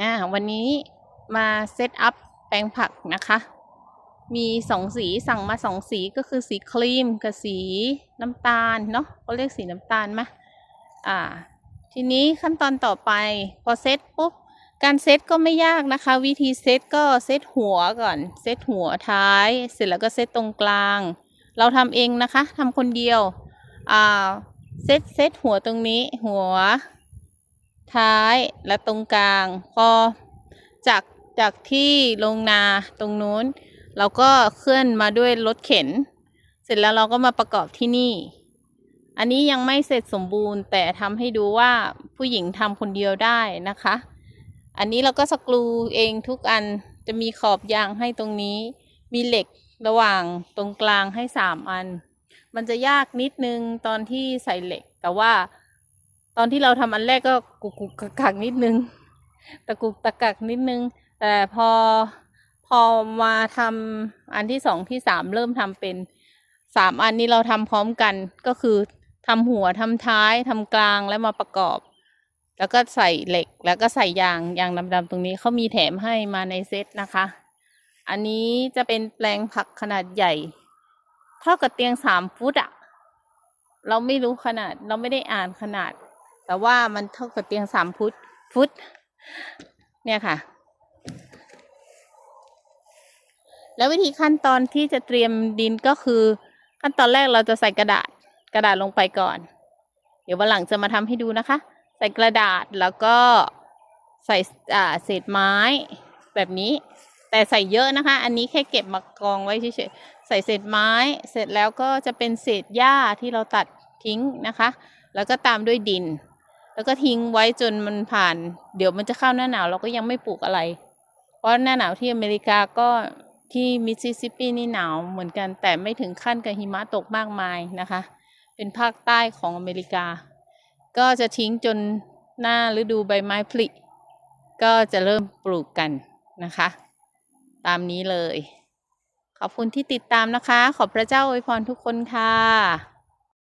นะวันนี้มาเซตอัพแปลงผักนะคะ มีสองสีสั่งมาสองสีก็คือสีครีมกับสีน้ำตาลเนาะเขาเรียกสีน้ำตาลมะอ่า ทีนี้ขั้นตอนต่อไปพอเซตปุ๊บการเซตก็ไม่ยากนะคะ วิธีเซตก็เซตหัวก่อนเซตหัวท้าย เสร็จแล้วก็เซตตรงกลาง เราทำเองนะคะทำคนเดียวอ่าเซตเซตหัวตรงนี้หัว ท้ายและตรงกลาง พอจากจากที่ลงนาตรงนู้น เราก็เคลื่อนมาด้วยรถเข็น เสร็จแล้วเราก็มาประกอบที่นี่ อันนี้ยังไม่เสร็จสมบูรณ์ แต่ทำให้ดูว่าผู้หญิงทำคนเดียวได้นะคะ อันนี้เราก็สกรูเองทุกอันจะมีขอบยางให้ตรงนี้ มีเหล็กระหว่างตรงกลางให้สามอัน มันจะยากนิดนึงตอนที่ใส่เหล็กแต่ว่า ตอนที่เราทำอันแรกก็กุกกุกกักกักนิดนึง ตะกุกตะกักนิดนึง แต่พอพอมาทำอันที่สองที่สามเริ่มทำเป็นสามอันนี้เราทำพร้อมกันก็คือทำหัวทำท้ายทำกลางแล้วมาประกอบ แล้วก็ใส่เหล็กแล้วก็ใส่ยางยางดำๆตรงนี้เขามีแถมให้มาในเซตนะคะ อันนี้จะเป็นแปลงผักขนาดใหญ่ เท่ากับเตียงสามฟุตอะเราไม่รู้ขนาดเราไม่ได้อ่านขนาด แต่ว่ามันเท่ากับเตียงสามฟุตฟุต เนี่ยค่ะ แล้ววิธีขั้นตอนที่จะเตรียมดินก็คือ ขั้นตอนแรกเราจะใส่กระดาษกระดาษลงไปก่อน เดี๋ยววันหลังจะมาทำให้ดูนะคะ ใส่กระดาษแล้วก็ใส่เศษไม้แบบนี้ แต่ใส่เยอะนะคะ อันนี้แค่เก็บมากองไว้เฉยๆใส่เศษไม้เสร็จแล้วก็จะเป็นเศษหญ้าที่เราตัดทิ้งนะคะ แล้วก็ตามด้วยดิน แล้วก็ทิ้งไว้จนมันผ่าน เดี๋ยวมันจะเข้าหน้าหนาวเราก็ยังไม่ปลูกอะไร เพราะหน้าหนาวที่อเมริกาก็ที่มิสซิสซิปปีนี่หนาวเหมือนกันแต่ไม่ถึงขั้นกับหิมะตกมากมายนะคะ เป็นภาคใต้ของอเมริกา ก็จะทิ้งจนหน้าฤดูใบไม้ผลิก็จะเริ่มปลูกกันนะคะ ตามนี้เลย ขอบคุณที่ติดตามนะคะ ขอบพระเจ้าอวยพรทุกคนค่ะ